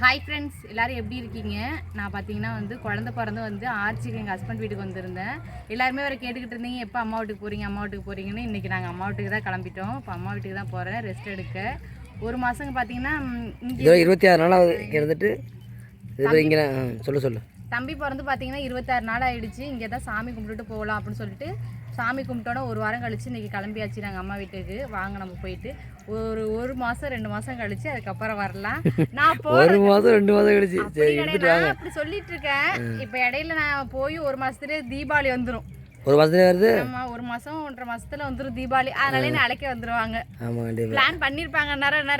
Hi friends எல்லாரும் எப்படி இருக்கீங்க? நான் பார்த்தீங்கன்னா வந்து குழந்தை பிறந்து வந்து ஆர்ச்சிக்கு எங்கள் ஹஸ்பண்ட் வீட்டுக்கு வந்திருந்தேன். எல்லாருமே வர கேட்டுக்கிட்டு இருந்தீங்க எப்போ அம்மா வீட்டுக்கு போகிறீங்க அம்மா வீட்டுக்கு போகிறீங்கன்னு இன்றைக்கி நாங்கள் அம்மா வீட்டுக்கு தான் கிளம்பிட்டோம். இப்போ அம்மா வீட்டுக்கு தான் போகிறேன் ரெஸ்ட் எடுக்க. ஒரு மாதங்க பார்த்தீங்கன்னா இங்க இருபத்தி ஆறு இங்கே இருந்துட்டு இங்கே சொல்லு சொல்லு. தம்பி பிறந்து பார்த்தீங்கன்னா இருபத்தாறு நாள் ஆயிடுச்சு. இங்கே தான் சாமி கும்பிட்டுட்டு போகலாம் அப்படின்னு சொல்லிட்டு சாமி கும்பிட்டோட ஒரு வாரம் கழிச்சு இன்னைக்கு கிளம்பியாச்சு நாங்கள் அம்மா வீட்டுக்கு. வாங்க நம்ம போயிட்டு. ஒரு ஒரு மாதம் ரெண்டு மாதம் கழிச்சு அதுக்கப்புறம் வரலாம். நான் ஒரு மாதம் ரெண்டு மாதம் கழிச்சு. அப்படி சொல்லிட்டு இருக்கேன் இப்ப இடையில நான் போய் ஒரு மாசத்துலயே தீபாவளி வந்துரும். ஒரு மாதத்துல வருது? ஆமா ஒரு மாசம் ஒன்றரை மாசத்துல வந்துரும் தீபாவளி. அதனால என்ன அழைக்க வந்துருவாங்க. ஆமாம் கண்டிப்பாக பிளான் பண்ணிருப்பாங்க.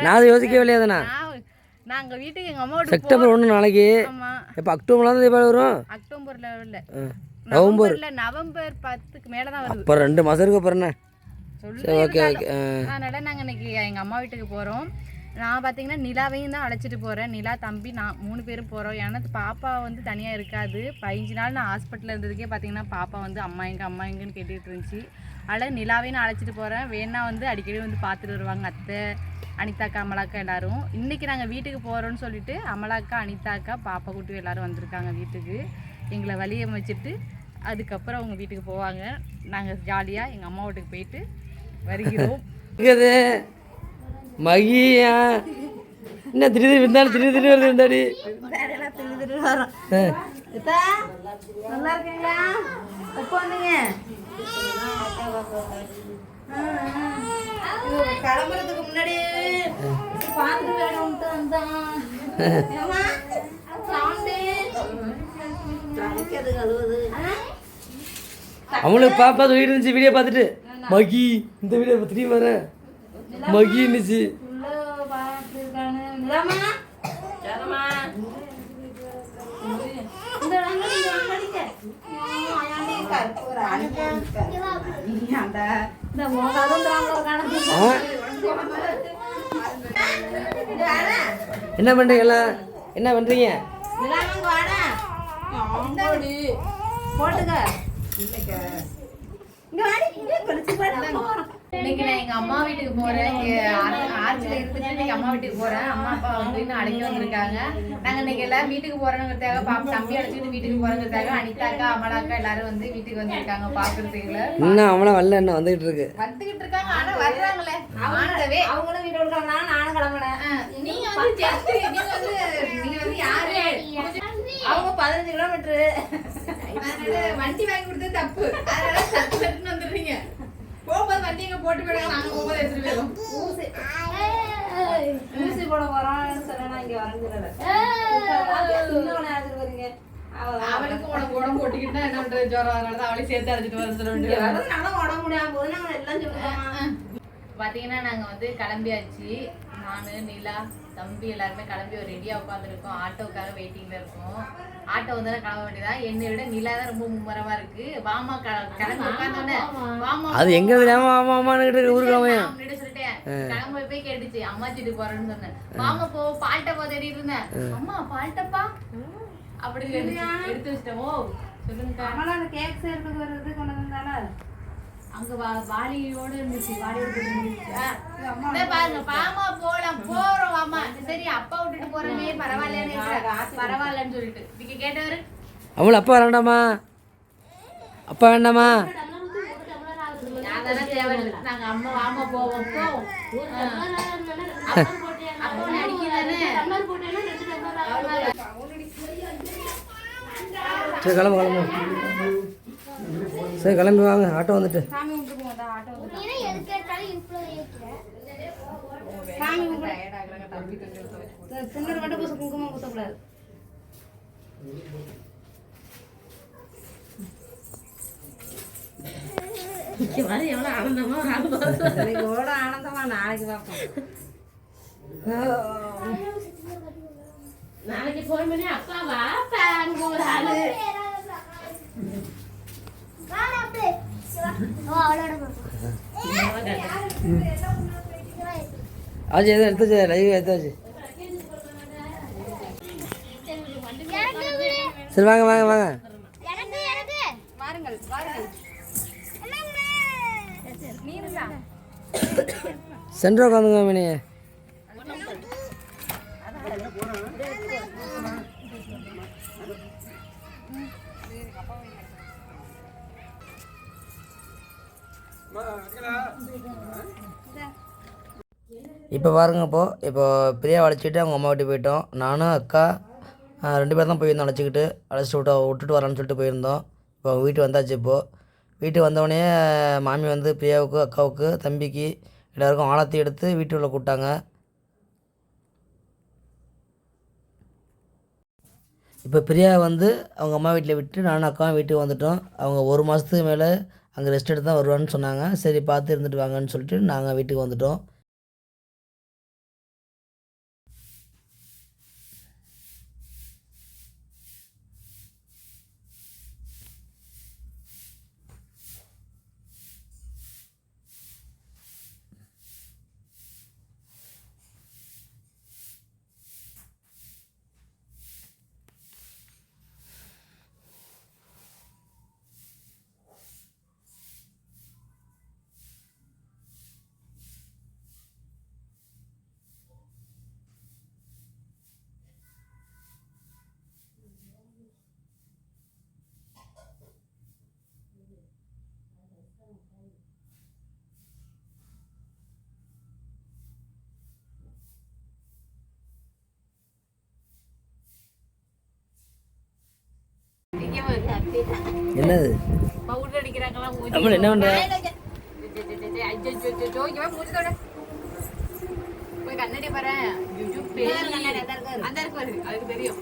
நான் யோசிக்கவே இல்லையாதாண்ணா நான் நாங்க வீட்டுக்கு எங்க அம்மா செப்டம்பர் ஒன்று நாளைக்கு. ஆமா. இப்போ அக்டோபர்ல தான் தீபாவளி வரும்? அக்டோபர்ல இல்ல. நவம்பர்ல நவம்பர் பத்துக்கு மேல தான் வருது. இப்போ ரெண்டு மாதம் இருக்கு அப்புறம் என்ன? சரி ஓகே ஓகே ஆ. அதனால நாங்க இன்னைக்கு எங்க அம்மா வீட்டுக்கு போறோம். நான் பார்த்தீங்கன்னா நிலாவையும் தான் அழைச்சிட்டு போகிறேன் நிலா தம்பி நான் மூணு பேரும் போகிறோம் ஏன்னா பாப்பா வந்து தனியாக இருக்காது. பதினஞ்சு நாள் நான் ஹாஸ்பிட்டலில் இருந்ததுக்கே பார்த்தீங்கன்னா பாப்பா வந்து அம்மா எங்க அம்மா எங்கன்னு கேட்டுட்டு இருந்துச்சு. அதனால் நிலாவையும் நான் அழைச்சிட்டு போகிறேன் வேணா வந்து அடிக்கடி வந்து பார்த்துட்டு வருவாங்க அத்தை அனிதாக்கா அமலாக்கா எல்லாரும். இன்றைக்கி நாங்கள் வீட்டுக்கு போகிறோன்னு சொல்லிட்டு அமலாக்கா அனிதாக்கா பாப்பா குட்டி எல்லாரும் வந்திருக்காங்க வீட்டுக்கு. எங்களை வழி அமைச்சிட்டு அதுக்கப்புறம் அவங்க வீட்டுக்கு போவாங்க. நாங்கள் ஜாலியாக எங்கள் அம்மா வீட்டுக்கு போயிட்டு வருகிறோம். இருக்குது மகியா. என்ன திடீர்னு இருந்தாலும் திடீர் திடீர் வருது இருந்தாடி நல்லா இருக்கீங்களா? எப்போ வந்தீங்க? கிளம்புறதுக்கு முன்னாடி பார்த்துட்டு வேணும்ட்டு வந்தான் ஏம்மா? சவுண்டு. அடிக்கிறது, கழுவுது. ஆ? அவங்களுக்கு பாப்பா சொல்லிட்டு இருந்துச்சு வீடியோ பார்த்துட்டு. மகி இந்த வீடியோ திரும்பி வரேன் மகி இருந்துச்சு. என்ன பண்ணுறீங்களா என்ன. ஆமாடி. போட்டுக்க. இன்னைக்கு நான் எங்க அம்மா வீட்டுக்கு போறேன். ஆர்ச்சில இருந்துட்டு இன்னைக்கு அம்மா வீட்டுக்கு போறேன். அம்மா அப்பா வந்து இன்னும் அழைக்க வந்திருக்காங்க. நாங்க இன்னைக்கு எல்லாம் வீட்டுக்கு போறோங்கிறதுக்காக பாப்பா தம்பி அழைச்சிட்டு வீட்டுக்கு போறோங்கிறதுக்காக அனிதாக்கா அமலாக்கா எல்லாரும் வந்து வீட்டுக்கு வந்திருக்காங்க பாக்குறதுக்குள்ள இன்னும் அவனா வரல என்ன வந்துகிட்டு இருக்கு? வந்துகிட்டு இருக்காங்க. ஆனா வர்றாங்களே. ஆண்டவே அவங்களும் வீடு கொடுக்குறாங்க நானும் கிளம்புனேன். நீங்க வந்து நீங்க வந்து நீங்க வந்து யாரு? அவங்க பதினஞ்சு கிலோமீட்டரு வண்டி வாங்கி கொடுத்தது தப்பு. அதனால வந்துடுறீங்க. போகும்போது வண்டி எங்க போட்டு போயிடுங்க நாங்க போகும்போது எடுத்துட்டு போயிடுவோம். ஊசி. போட போறோம்னு சொன்னா இங்க வரஞ்சிடல. வரீங்க அவளுக்கு உனக்கு உடம்பு போட்டுக்கிட்டா என்ன பண்றது? ஜுரம் அதனால தான் அவளையும் சேர்த்து அழைச்சிட்டு வர சொல்ல இங்க வர்றதுனால உடம்பு முடியாம போது நாங்க எல்லாம் சொல்லுவோம் பாத்தீங்கன்னா நாங்க வந்து கிளம்பியாச்சு. நானு நிலா தம்பி எல்லாருமே கிளம்பி ஒரு ரெடியா உட்காந்துருக்கோம் ஆட்டோக்காக வெயிட்டிங்ல இருக்கோம். ஆட்டோ வந்து கிளம்ப வேண்டியதா? என்னை விட நிலா தான் ரொம்ப மும்மரமா இருக்கு. வாமா க- கிளம்பி உட்காந்தோடனே வாமா அது எங்க தெரியாம ஆமா ஆமான்னு ஊருக்கு அவன். கிளம்ப போய் கேட்டுச்சு. அம்மா வீட்டுக்கு போறேன்னு சொன்னேன். மாமா போ பால்டப்பா தேடிட்டு இருந்தேன். அம்மா பால்டப்பா அப்படி. எடுத்து வச்சிட்டேன். ஓ சொல்லுங்க கேக் வந்தால அங்க வா- வாளியோட இருந்துச்சு இதோ பாருங்க பாமா போலாம் போறோம் வாமா. சரி அப்பா விட்டுட்டு போறமே பரவாயில்லன்னு பரவாயில்லன்னு சொல்லிட்டு. நீங்க கேட்டவரு? அவள அப்பா வேண்டாமா? அப்பா வேண்டாமா? நாங்க அம்மா வாமா போவோம் சரி கிளம்பு கிளம்பு. சரி கிளம்பி வாங்க. ஆட்டோ வந்துட்டு. ஆனந்தமா நாளைக்கு பார்ப்போம். நாளைக்கு போன் பண்ணி அப்பா வாப்பா அங்க ஒரு ஆளு ஆச்சு எதுவும் எடுத்தாச்சு லைவ் எடுத்தாச்சு சரி வாங்க வாங்க வாங்க. சென்டர் உட்காந்துங்க மணி இப்போ பாருங்க இப்போ இப்போ பிரியா அழைச்சிட்டு அவங்க அம்மா வீட்டுக்கு போயிட்டோம். நானும் அக்கா ரெண்டு பேர் தான் போயிருந்தோம் அழைச்சிக்கிட்டு. அழைச்சிட்டு விட்டு விட்டுட்டு வரேன்னு சொல்லிட்டு போயிருந்தோம். இப்போ அவங்க வீட்டு வந்தாச்சு இப்போது வீட்டுக்கு வந்தவொடனே மாமி வந்து பிரியாவுக்கு அக்காவுக்கு தம்பிக்கு எல்லாருக்கும் ஆழத்தி எடுத்து வீட்டுக்குள்ளே கூப்பிட்டாங்க. இப்போ பிரியா வந்து அவங்க அம்மா வீட்டில் விட்டு நானும் அக்காவும் வீட்டுக்கு வந்துட்டோம். அவங்க ஒரு மாதத்துக்கு மேலே அங்கே ரெஸ்ட் எடுத்து தான் வருவான்னு சொன்னாங்க. சரி பார்த்து இருந்துட்டு வாங்கன்னு சொல்லிட்டு நாங்கள் வீட்டுக்கு வந்துட்டோம். என்னது? பவுடர் அடிக்கிறாங்களா என்ன பண்ற? தெரியும்.